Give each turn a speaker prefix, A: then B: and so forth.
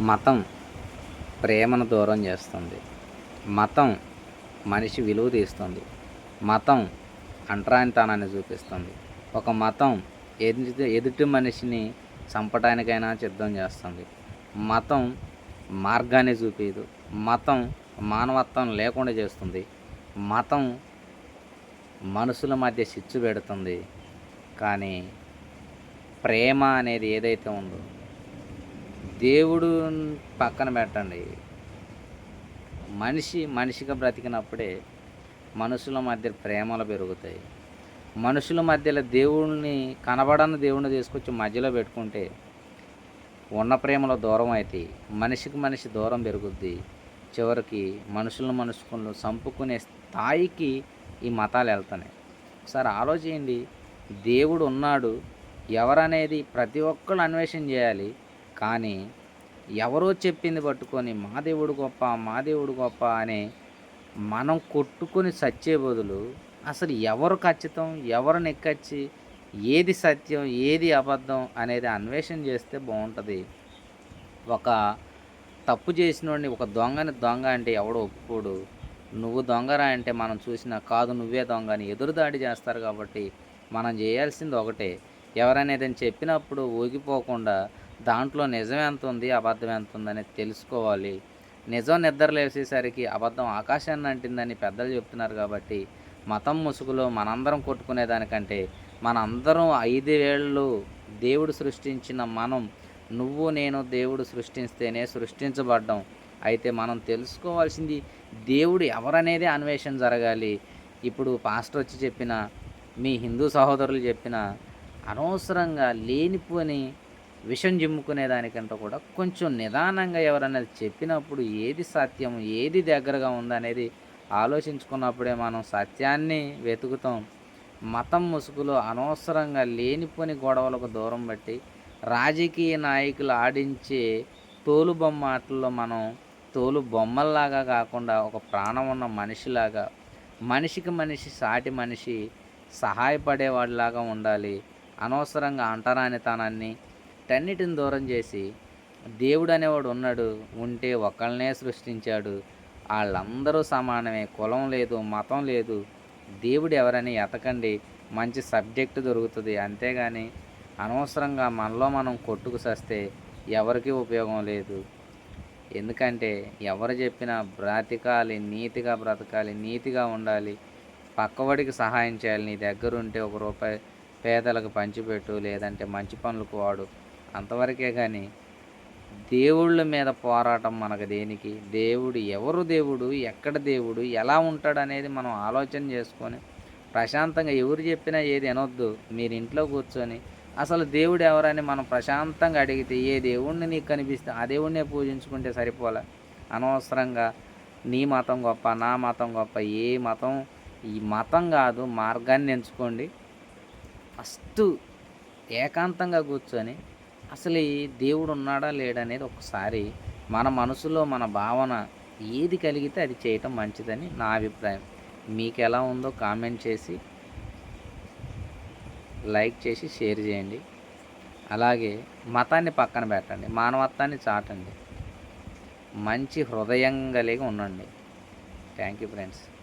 A: మతం ప్రేమను దూరం చేస్తుంది. మతం మనిషి విలువ తీస్తుంది. మతం అంటరానితనాన్ని చూపిస్తుంది. ఒక మతం ఎదుటి ఎదుటి మనిషిని చంపటానికైనా సిద్ధం చేస్తుంది. మతం మార్గాన్ని చూపించదు మతం మానవత్వం లేకుండా చేస్తుంది. మతం మనుషుల మధ్య చిచ్చు పెడుతుంది. కానీ ప్రేమ అనేది ఏదైతే ఉందో దేవుడు పక్కన పెట్టండి. మనిషి మనిషిగా బ్రతికినప్పుడే మనుషుల మధ్య ప్రేమలు పెరుగుతాయి. మనుషుల మధ్యలో దేవుడిని కనబడని దేవుడిని తీసుకొచ్చి మధ్యలో పెట్టుకుంటే ఉన్న ప్రేమలో దూరం అవుతాయి మనిషికి మనిషి దూరం పెరుగుద్ది. చివరికి మనుషులను మనుషులను చంపుకునే స్థాయికి ఈ మతాలు వెళ్తున్నాయి. ఒకసారి ఆలోచించండి. దేవుడు ఉన్నాడు. ఎవరనేది ప్రతి ఒక్కరు అన్వేషణ చేయాలి. కానీ ఎవరో చెప్పింది పట్టుకొని మా దేవుడు గొప్ప మా దేవుడు గొప్ప అని మనం కొట్టుకొని సచ్చే బదులు అసలు ఎవరు ఖచ్చితం ఎవరు నెక్కచ్చి ఏది సత్యం ఏది అబద్ధం అనేది అన్వేషణ చేస్తే బాగుంటుంది. ఒక తప్పు చేసినోడిని ఒక దొంగని దొంగ అంటే ఎవడో ఒప్పుకోడు. నువ్వు దొంగరా అంటే మనం చూసినా కాదు నువ్వే దొంగ అని ఎదురుదాడి చేస్తారు కాబట్టి మనం చేయాల్సింది ఒకటే. ఎవరైనా ఏదైనా చెప్పినప్పుడు ఊగిపోకుండా దాంట్లో నిజం ఎంత ఉంది అబద్ధం ఎంత ఉందని తెలుసుకోవాలి. నిజం నిద్ర లేచేసరికి అబద్ధం ఆకాశాన్ని అంటిందని పెద్దలు చెప్తున్నారు కాబట్టి మతం ముసుగులో మనందరం కొట్టుకునేదానికంటే మనందరం ఐదు వేళ్ళు దేవుడు సృష్టించిన మనం నువ్వు నేను దేవుడు సృష్టిస్తేనే సృష్టించబడ్డం. అయితే మనం తెలుసుకోవాల్సింది దేవుడు ఎవరనేది అన్వేషణ జరగాలి. ఇప్పుడు పాస్టర్ వచ్చి చెప్పిన మీ హిందూ సహోదరులు చెప్పిన అనవసరంగా లేనిపోని విషం జిమ్ముకునే దానికంటే కూడా కొంచెం నిదానంగా ఎవరన్నా చెప్పినప్పుడు ఏది సత్యం ఏది దగ్గరగా ఉందనేది ఆలోచించుకున్నప్పుడే మనం సత్యాన్ని వెతుకుతాం. మతం ముసుగులో అనవసరంగా లేనిపోని గొడవలకు దూరం పెట్టి రాజకీయ నాయకులు ఆడించే తోలు బొమ్మ ఆటల్లో మనం తోలు బొమ్మల్లాగా కాకుండా ఒక ప్రాణం ఉన్న మనిషిలాగా మనిషికి మనిషి సాటి మనిషి సహాయపడేవాడిలాగా ఉండాలి. అనవసరంగా అంటరానితనాన్ని వీటన్నిటిని దూరం చేసి దేవుడు అనేవాడు ఉన్నాడు ఉంటే ఒకళ్ళనే సృష్టించాడు. వాళ్ళందరూ సమానమే కులం లేదు మతం లేదు. దేవుడు ఎవరని ఎతకండి మంచి సబ్జెక్టు దొరుకుతుంది. అంతేగాని అనవసరంగా మనలో మనం కొట్టుకు సస్తే ఎవరికి ఉపయోగం లేదు. ఎందుకంటే ఎవరు చెప్పినా బ్రతకాలి నీతిగా బ్రతకాలి నీతిగా ఉండాలి. పక్కవాడికి సహాయం చేయాలి. నీ దగ్గర ఉంటే ఒక రూపాయి పేదలకు పంచిపెట్టు లేదంటే మంచి పనులకు వాడు. అంతవరకే కానీ దేవుళ్ళ మీద పోరాటం మనకు దేనికి? దేవుడు ఎవరు దేవుడు? ఎక్కడ దేవుడు? ఎలా ఉంటాడు అనేది మనం ఆలోచన చేసుకొని ప్రశాంతంగా ఎవరు చెప్పినా ఏది అనొద్దు మీరు ఇంట్లో కూర్చొని అసలు దేవుడు ఎవరని మనం ప్రశాంతంగా అడిగితే ఏ దేవుణ్ణి నీకు కనిపిస్తే ఆ దేవుణ్ణే పూజించుకుంటే సరిపోలే. అనవసరంగా నీ మతం గొప్ప నా మతం గొప్ప ఏ మతం? ఈ మతం కాదు మార్గాన్ని ఎంచుకోండి. ఫస్ట్ ఏకాంతంగా కూర్చొని అసలు ఈ దేవుడు ఉన్నాడా లేడనేది ఒకసారి మన మనసులో మన భావన ఏది కలిగితే అది చేయటం మంచిదని నా అభిప్రాయం. మీకు ఎలా ఉందో కామెంట్ చేసి లైక్ చేసి షేర్ చేయండి. అలాగే మతాన్ని పక్కన పెట్టండి మానవత్వాన్ని చాటండి. మంచి హృదయం కలిగి ఉండండి. Thank you friends.